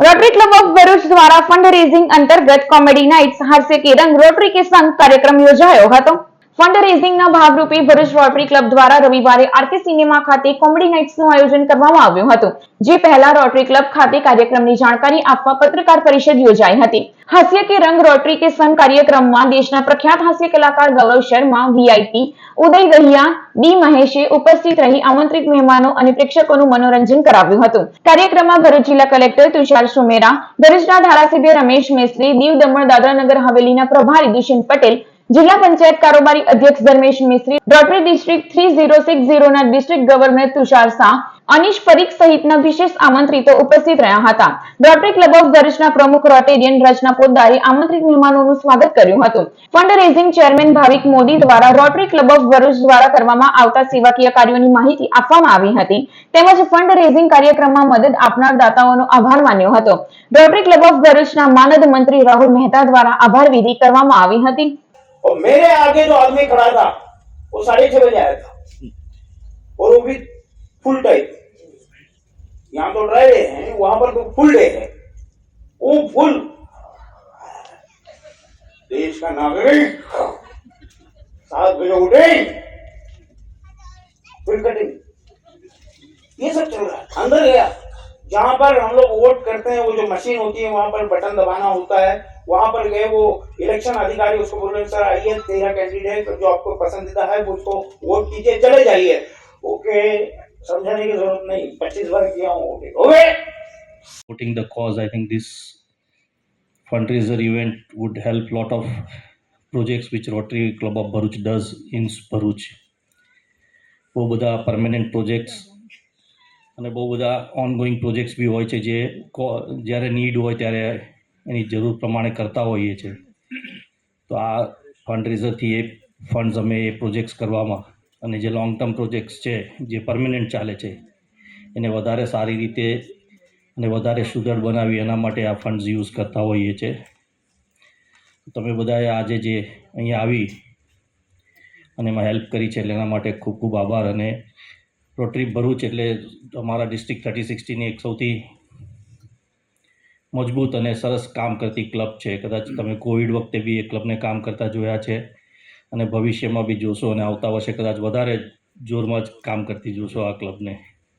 Rotary club of Bharuch દ્વારા fund raising અંતર્ગત comedy nights હાસ્ય કેરંગ રોટરી કે સંઘ કાર્યક્રમ યોજાયો હતો. ફંડ રેઝિંગના ભાગરૂપે ભરૂચ રોટરી ક્લબ દ્વારા રવિવારે આરકે સિનેમા ખાતે કોમેડી નાઇટ્સનું આયોજન કરવામાં આવ્યું હતું, જે પહેલા રોટરી ક્લબ ખાતે કાર્યક્રમની જાણકારી આપવા પત્રકાર પરિષદ યોજાઈ હતી. હાસ્ય કે રંગ રોટરી કે સંઘ કાર્યક્રમમાં દેશના પ્રખ્યાત હાસ્ય કલાકાર ગૌરવ શર્મા વીઆઈપી ઉદય દહિયા, ડી મહેશે ઉપસ્થિત રહી આમંત્રિત મહેમાનો અને પ્રેક્ષકોનું મનોરંજન કરાવ્યું હતું. કાર્યક્રમમાં ભરૂચ જિલ્લા કલેક્ટર તુષાર સુમેરા, ભરૂચના ધારાસભ્ય રમેશ મેસ્ત્રી, દીવ દમણ દાદરાનગર હવેલીના પ્રભારી દુષ્યંત પટેલ જિલ્લા પંચાયત કારોબારી અધ્યક્ષ Dharmesh Mistri rotary district three zero district governor Tushar Shah, Anish Parikh સહિતના વિશેષ આમંત્રિતો ઉપસ્થિત રહ્યા હતા. રોટરી ક્લબ ઓફ ભરૂચના પ્રમુખ રોટેરિયન રચના પોદારે આમંત્રિત મહેમાનોનું સ્વાગત કર્યું હતું. Fund raising chairman Bhavik Modi દ્વારા રોટરી ક્લબ ઓફ ભરૂચ દ્વારા કરવામાં આવતા સેવાકીય કાર્યોની માહિતી આપવામાં આવી હતી. તેમજ ફંડ રેઝિંગ કાર્યક્રમમાં મદદ આપનાર દાતાઓનો આભાર માન્યો હતો. રોટરી ક્લબ ઓફ ભરૂચના માનદ મંત્રી રાહુલ મહેતા દ્વારા આભાર વિધિ કરવામાં આવી હતી. और मेरे आगे जो आदमी खड़ा था वो साढ़े छह बजे आया था और वो भी फुल टाइम यहाँ तो ड्राई डे है वहां पर तो फुल डे है वो फुल देश का नागरिक सात बजे उठे फिर कटिंग ये सब चल रहा है अंदर गया जहां पर हम लोग वोट करते हैं वो जो मशीन होती है वहां पर बटन दबाना होता है वहां पर गए वो इलेक्शन अधिकारी उसको बोल रहे हैं सर आइए तेरा कैंडिडेट जो आपको पसंदीदा है वो उसको वोट कीजिए चले जाइए ओके समझाने की जरूरत नहीं पच्चीस बार किया हूँ okay okay supporting the cause. I think this fundraiser event would help lot of projects which Rotary Club of Bharuch does in Bharuch. બહુ બધા પરમેનન્ટ પ્રોજેક્ટ્સ અને બહુ બધા ઓનગોઈંગ પ્રોજેક્ટ્સ બી હોય છે જે જ્યારે નીડ હોય ત્યારે એની જરૂર પ્રમાણે કરતા હોઈએ છીએ તો આ ફંડ રેઝરથી એ ફંડ્સ અમે એ પ્રોજેક્ટ્સ કરવામાં અને જે લોંગ ટર્મ પ્રોજેક્ટ્સ છે, જે પરમેનન્ટ ચાલે છે, એને વધારે સારી રીતે અને વધારે સુદૃઢ બનાવી એના માટે આ ફંડ્સ યુઝ કરતા હોઈએ છીએ તમે બધાએ આજે જે અહીંયા આવી અને એમાં હેલ્પ કરી છે, એટલે એના માટે ખૂબ ખૂબ આભાર અને રોટરી ભરૂચ એટલે અમારા ડિસ્ટ્રિક્ટ થર્ટી સિક્સટીની એક સૌથી મજબૂત અને સરસ કામ કરતી ક્લબ છે. કદાચ તમે કોવિડ વખતે બી એ ક્લબને કામ કરતા જોયા છે અને ભવિષ્યમાં બી જોશો અને આવતા વર્ષે કદાચ વધારે જોરમાં જ કામ કરતી જોશો આ ક્લબને.